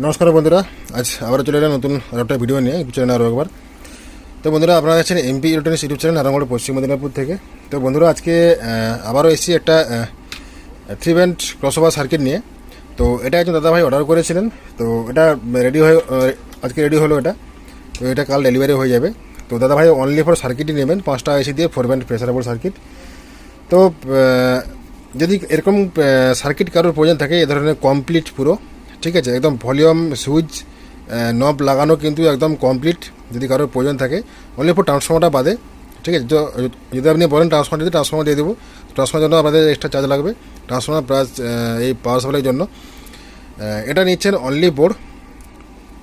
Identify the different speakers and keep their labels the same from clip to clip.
Speaker 1: নমস্কার বন্ধুরা, আজ আবার চলে এলাম নতুন একটা ভিডিও নিয়ে, ইউটিউব চ্যানেল আরও একবার। তো বন্ধুরা, আপনারা আছেন এমপি ইলেকট্রনিক্স ইউটিউব চ্যানেল নারায়ণগড়, পশ্চিম মেদিনীপুর থেকে। তো বন্ধুরা, আজকে আবারও এসেছি একটা থ্রি ব্যান্ড ক্রসওভার সার্কিট নিয়ে। তো এটা একজন দাদাভাই অর্ডার করেছিলেন। তো এটা রেডি হয়ে আজকে রেডি হলো এটা। তো এটা কাল ডেলিভারি হয়ে যাবে। তো দাদাভাই অনলি ফর সার্কিটই নেবেন, পাঁচটা এসি দিয়ে ফোর ব্যান্ড প্রেসারেবল সার্কিট তো যদি এরকম সার্কিট কারোর প্রয়োজন থাকে, এ ধরনের কমপ্লিট পুরো। ঠিক আছে, একদম ভলিউম সুইচ নব লাগানো কিন্তু একদম কমপ্লিট যদি কারোর প্রয়োজন থাকে। অনলি ফর ট্রান্সফর্মারটা বাদে, ঠিক আছে যদি আপনি বলেন ট্রান্সফর্মার দিতে ট্রান্সফর্মার দিয়ে দেবো ট্রান্সফর্মার জন্য আপনাদের এক্সট্রা চার্জ লাগবে। ট্রান্সফর্মার প্লাস এই পাওয়ার সাপ্লাইয়ের জন্য। এটা নিচ্ছেন অনলি বোর্ড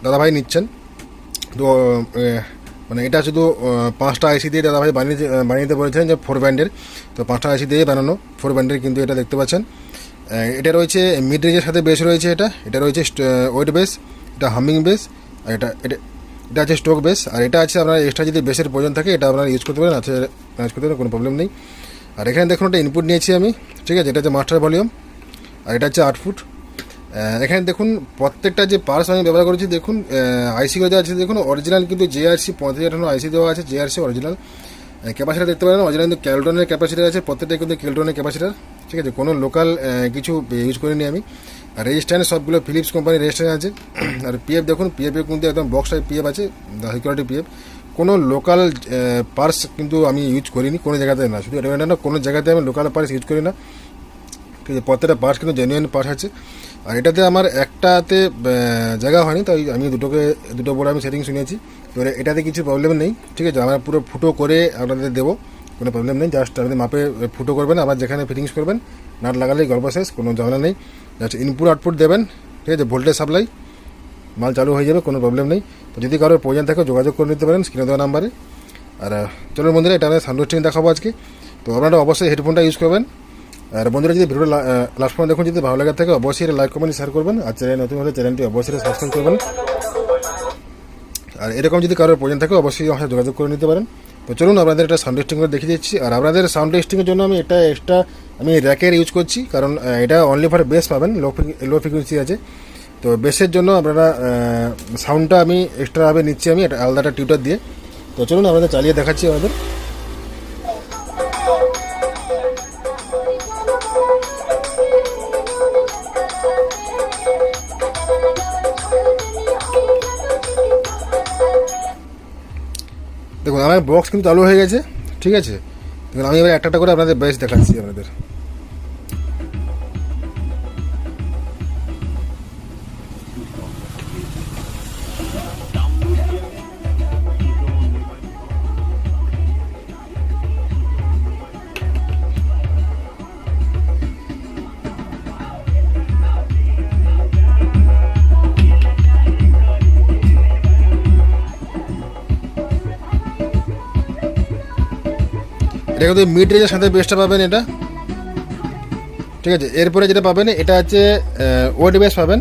Speaker 1: দাদাভাই নিচ্ছেন। তো মানে এটা শুধু পাঁচটা আইসি দিয়ে দাদাভাই বানিয়ে বানিয়ে দিতে বলেছেন যে ফোর ব্যান্ডের তো পাঁচটা আইসি দিয়ে বানানো ফোর ব্যান্ডের কিন্তু এটা দেখতে পাচ্ছেন। এটা রয়েছে মিড রেঞ্জের সাথে বেস রয়েছে এটা। এটা রয়েছে ওয়েট বেস এটা হামিং বেস আর এটা এটা এটা আছে স্টোক বেস আর এটা আছে আপনার এক্সট্রা যদি বেসের প্রয়োজন থাকে, এটা আপনারা ইউজ করতে পারেন, আছে ইউজ করতে পারেন, কোনো প্রবলেম নেই। আর এখানে দেখুন একটা ইনপুট নিয়েছি আমি, ঠিক আছে? এটা হচ্ছে মাস্টার ভলিউম আর এটা হচ্ছে আট ফুট এখানে দেখুন প্রত্যেকটা যে পার্স আমি ব্যবহার করেছি, দেখুন আইসিগুলো দেওয়া আছে, দেখুন অরিজিনাল কিন্তু জেআরসি পঁয়ত্রিশ আঠানো আইসি দেওয়া আছে জেআরসি অরিজিনাল ক্যাপাসিটার দেখতে পারেন অরিজিনাল কিন্তু ক্যালটনের ক্যাপাসিটার আছে প্রত্যেকটা কিন্তু ক্যালটনের ক্যাপাসিটার ঠিক আছে, কোনো লোকাল কিছু ইউজ করিনি আমি। আর রেজিস্ট্যান্ট সবগুলো ফিলিপস কোম্পানির রেজিস্ট্যান্ট আছে। আর পিএফ দেখুন পিএফে কিন্তু একদম বক্স টাইপ পিএফ আছে সিকিউরিটি পিএফ কোনো লোকাল পার্স কিন্তু আমি ইউজ করিনি, কোনো জায়গাতে না। শুধু এটা না, কোনো জায়গাতে আমি লোকাল পার্স ইউজ করি না। ঠিক আছে, প্রত্যেকটা পার্স কিন্তু জেনুইন পার্স আছে। আর এটাতে আমার একটাতে জায়গা হয়নি, তাই আমি দুটোকে, দুটো বোর্ড আমি সেটিং শুনেছি এবারে এটাতে কিছু প্রবলেম নেই, ঠিক আছে। আমরা পুরো ফুটো করে আপনাদের দেবো। কোনো প্রবলেম নেই জাস্ট আপনি মাপে ফুটো করবেন, আবার যেখানে ফিটিংস করবেন, নাট লাগালেই গল্প শেষ, কোনো ঝামেলা নেই। জাস্ট ইনপুট আউটপুট দেবেন, ঠিক আছে ভোল্টেজ সাপ্লাই মাল চালু হয়ে যাবে, কোনো প্রবলেম নেই। তো যদি কারোর প্রয়োজন থাকে, যোগাযোগ করে নিতে পারেন স্ক্রিনে দেওয়া নাম্বারে। আর চলুন বন্ধুরা, এটা আমি সাউন্ড টেস্টিং দেখাবো আজকে। তো আপনারা অবশ্যই হেডফোনটা ইউজ করবেন। আর বন্ধুরা, যদি ভিডিওটা লাস্ট পর্যন্ত দেখুন, যদি ভালো লাগে থাকে, অবশ্যই লাইক কমেন্ট শেয়ার করবেন। আর চ্যানেল নতুন হলে চ্যানেলটি অবশ্যই সাবস্ক্রাইব করবেন। আর এরকম যদি কারোর প্রয়োজন থাকে, অবশ্যই আমার যোগাযোগ করে নিতে পারেন। তো চলুন আপনাদের একটা সাউন্ড টেস্টিং করে দেখিয়ে দিচ্ছি। আর আপনাদের সাউন্ড টেস্টিংয়ের জন্য আমি এটা এক্সট্রা আমি র্যাকের ইউজ করছি, কারণ এটা অনলি ফর বেস পাবেন লো লো ফ্রিকুয়েন্সি আছে। তো বেসের জন্য আপনারা সাউন্ডটা আমি এক্সট্রাভাবে নিচ্ছি আমি একটা আলাদা একটা টিউটার দিয়ে। তো চলুন আপনাদের চালিয়ে দেখাচ্ছি আমাদের। দেখুন, আমার বক্স কিন্তু চালু হয়ে গেছে, ঠিক আছে? দেখুন, আমি এবার একটা একটা করে আপনাদের বেস্ট দেখাচ্ছি আপনাদের। এটা কিন্তু মিড রেঞ্জের সাথে বেসটা পাবেন এটা। ঠিক আছে, এরপরে যেটা পাবেন, এটা হচ্ছে ওয়েট বেস পাবেন।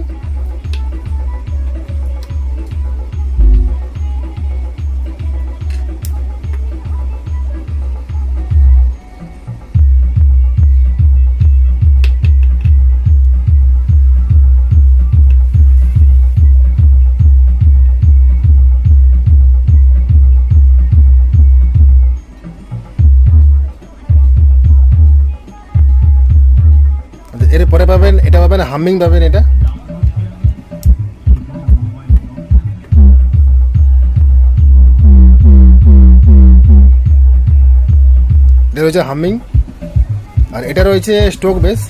Speaker 1: আচ্ছা, এরপরে পাবেন এটা পাবেন হামিং পাবেন এটা। এটা রয়েছে হামিং। আর এটা রয়েছে স্টোক বেস।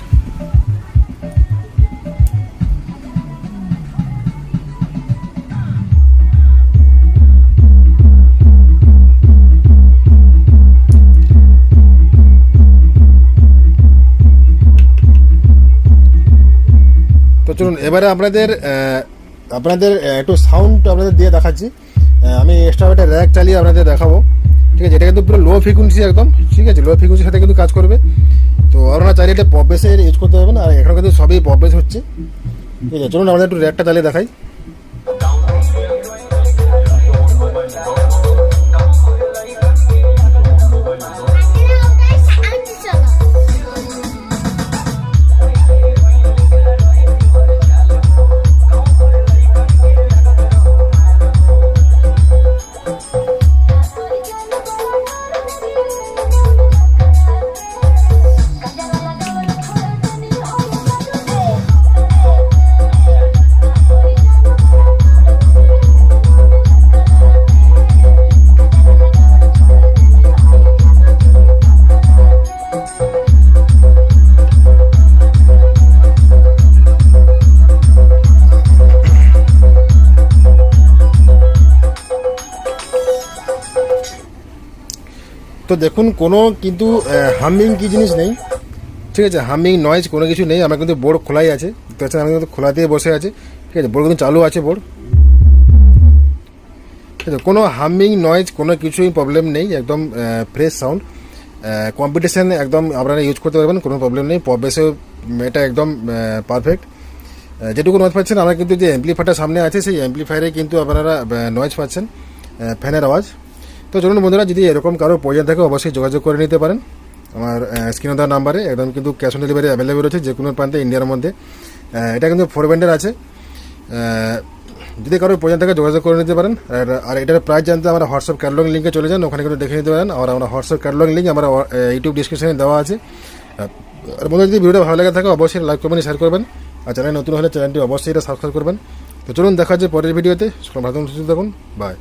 Speaker 1: চলুন, এবারে আপনাদের আপনাদের একটু সাউন্ড আপনাদের দিয়ে দেখাচ্ছি। আমি এক্সট্রা একটা র্যাক চালিয়ে আপনাদের দেখাবো। ঠিক আছে, এটা কিন্তু পুরো লো ফ্রিকুয়েন্সি একদম, ঠিক আছে লো ফ্রিকুয়েন্সির সাথে কিন্তু কাজ করবে। তো আপনারা চাইলে এটা পপ বেসে ইউজ করতে পারবেন, আর এখানে কিন্তু সবই পপ বেস হচ্ছে। ঠিক আছে, চলুন, আমাদের একটু র্যাকটা চালিয়ে দেখাই। তো দেখুন, কোনো কিন্তু হামিং কি জিনিস নেই। ঠিক আছে হামিং নয়েজ কোনো কিছু নেই। আমার কিন্তু বোর্ড খোলাই আছে। পাচ্ছেন আমি কিন্তু খোলা দিয়ে বসে আছে। ঠিক আছে বোর্ড কিন্তু চালু আছে বোর্ড ঠিক আছে, কোনো হামিং নয়েজ কোনো কিছুই প্রবলেম নেই। একদম ফ্রেশ সাউন্ড কম্পিটিশান একদম আপনারা ইউজ করতে পারবেন, কোনো প্রবলেম নেই। পবেসেও এটা একদম পারফেক্ট যেটুকু নয়েজ পাচ্ছেন, আমরা কিন্তু যে অ্যাম্পলিফায়ারটা সামনে আছে, সেই অ্যাম্পলিফায়ারে কিন্তু আপনারা নয়েজ পাচ্ছেন ফ্যানের আওয়াজ। তো চলুন বন্ধুরা, যদি এরকম কারও প্রয়োজন থাকে, অবশ্যই যোগাযোগ করে নিতে পারেন। আমার স্ক্রিনে দেওয়া নাম্বারে একদম কিন্তু ক্যাশ অন ডেলিভারি অ্যাভেলেবেল রয়েছে যে কোনো প্রান্তে ইন্ডিয়ার মধ্যে। এটা কিন্তু ফোর ব্যান্ডের আছে। যদি কারও প্রয়োজন থাকে, যোগাযোগ করে নিতে পারেন। আর এটার প্রাইস জানতে আমরা হোয়াটসঅ্যাপ ক্যাটলগ লিঙ্কে চলে যান, ওখানে কিন্তু দেখে নিতে পারেন। আর আমরা হোয়াটসঅ্যাপ ক্যাটলগ লিঙ্ক আমরা ইউটিউব ডিসক্রিপশনে দেওয়া আছে। আর বন্ধু যদি ভিডিওটা ভালো লাগে থাকে, অবশ্যই লাইক করবেন শেয়ার করবেন। আর চ্যানেল নতুন হলে চ্যানেলটি অবশ্যই এটা সাবস্ক্রাইব করবেন। তো চলুন, দেখা হচ্ছে পরের ভিডিওতে। সকাল ভালো থাকুন বাই